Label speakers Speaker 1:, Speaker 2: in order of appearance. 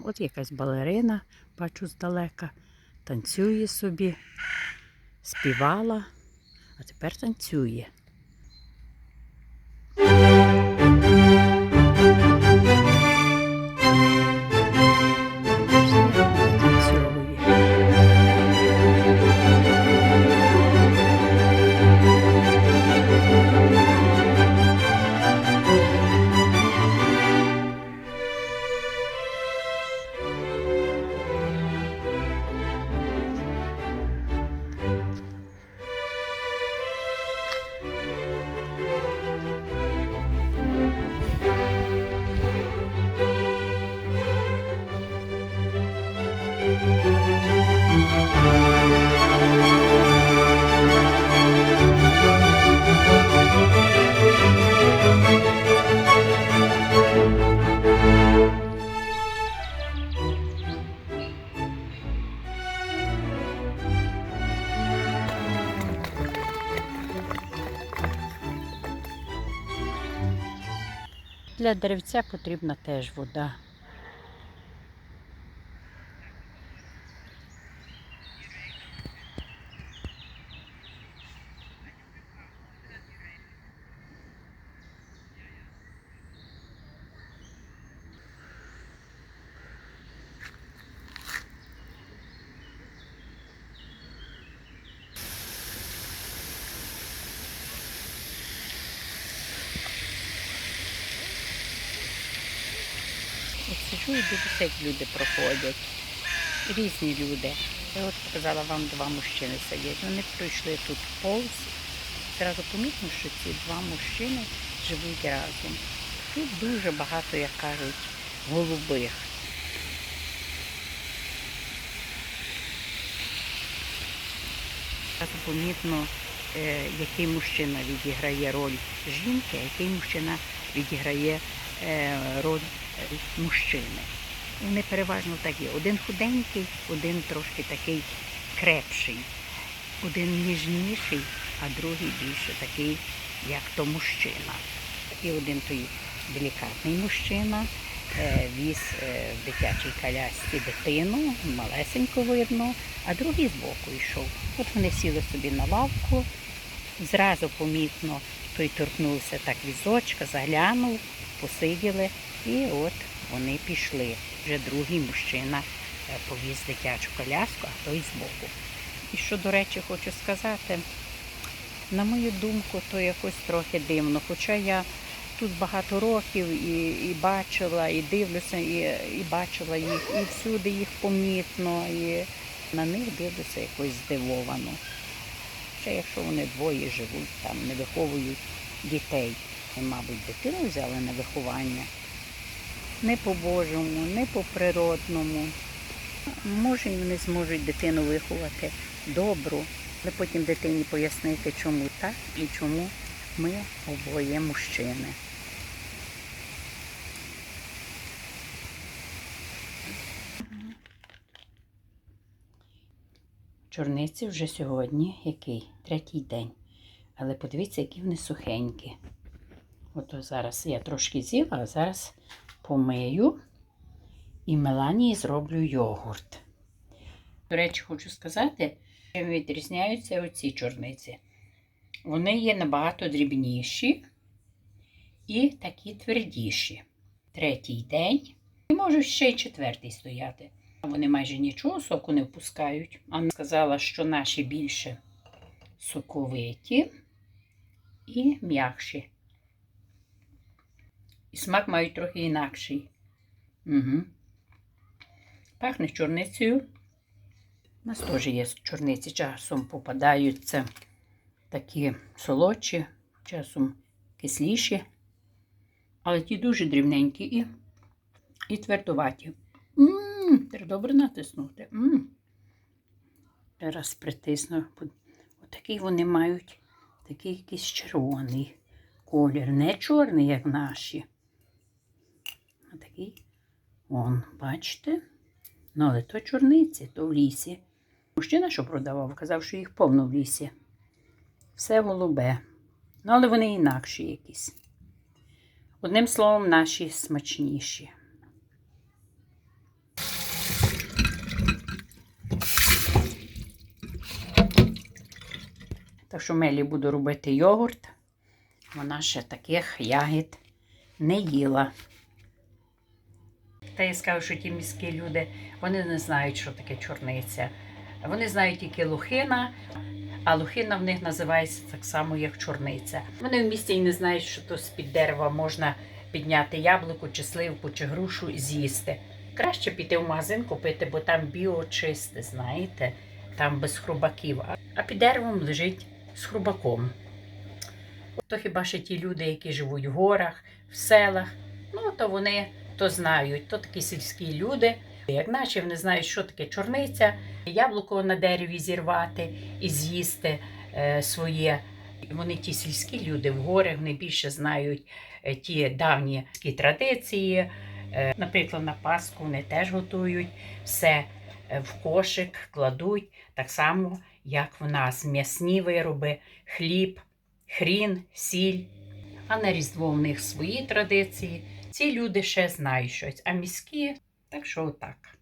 Speaker 1: От якась балерина, бачу здалека, танцює собі, співала, а тепер. Танцює. Для деревця потрібна теж вода. От сижу і дивлюся, як люди проходять. Різні люди. Я от показала вам два мужчини сидять. Вони пройшли тут повз. Зразу помітно, що ці два мужчини живуть разом. Тут дуже багато, як кажуть, голубих. Зразу помітно, е, який мужчина відіграє роль жінки, а який мужчина відіграє е, роль мужчини. Вони переважно такі. Один худенький, один трошки такий крепший, один ніжніший, а другий більше такий, як то мужчина. І один той делікатний мужчина е, віз е, в дитячій колясці дитину, малесенько видно, а другий збоку йшов. От вони сіли собі на лавку, зразу помітно той торкнувся так візочка, заглянув, посиділи, і от вони пішли. Вже другий мужчина е, повіз дитячу коляску, а той збоку. І що, до речі, хочу сказати, на мою думку, то якось трохи дивно. Хоча я тут багато років і, і бачила, і дивлюся, і, і бачила їх, і всюди їх помітно, і на них дивлюся якось здивовано. Ще якщо вони двоє живуть, там не виховують дітей. І, мабуть, дитину взяли на виховання. Не по-божому, не по-природному. Може, вони зможуть дитину виховати добру, але потім дитині пояснити, чому так і чому ми обоє мужчини. Чорниці вже сьогодні який? Третій день. Але подивіться, які вони сухенькі. От зараз я трошки з'їла, а зараз помию і Меланії зроблю йогурт. До речі, хочу сказати, чим відрізняються оці чорниці. Вони є набагато дрібніші і такі твердіші. Третій день. І можуть ще й четвертий стояти. Вони майже нічого соку не впускають. Анна сказала, що наші більше соковиті і м'якші. І смак мають трохи інакший. Угу. Пахне чорницею. У нас теж є чорниці, часом попадаються такі солодші, часом кисліші, але ті дуже дрібненькі і, і твердуваті. Ммм, треба добре натиснути. Ммм. Зараз притисну. Отакий вони мають такий якийсь червоний колір. Не чорний, як наші. Он, бачите? Ну, але то чорниці, то в лісі. Мужчина, що продавав, казав, що їх повно в лісі. Все голубе. Ну, але вони інакші якісь. Одним словом, наші смачніші. Так що мелі буду робити йогурт. Вона ще таких ягід не їла. Та я скажу, що ті міські люди вони не знають, що таке чорниця. Вони знають тільки лухина, а лухина в них називається так само, як чорниця. Вони в місті і не знають, що то з-під дерева можна підняти яблуко, чи сливку, чи грушу з'їсти. Краще піти в магазин купити, бо там біочисте, знаєте, там без хрубаків. А під деревом лежить з хрубаком. То хіба ще ті люди, які живуть в горах, в селах, ну то вони то знають, то такі сільські люди. Як наші вони знають, що таке чорниця, яблуко на дереві зірвати і з'їсти е, своє. Вони ті сільські люди в горах, вони більше знають е, ті давні традиції. Е, наприклад, на Пасху вони теж готують все в кошик, кладуть так само, як в нас м'ясні вироби, хліб, хрін, сіль. А на Різдво в них свої традиції. Ці люди ще знають щось, а міські, так що отак.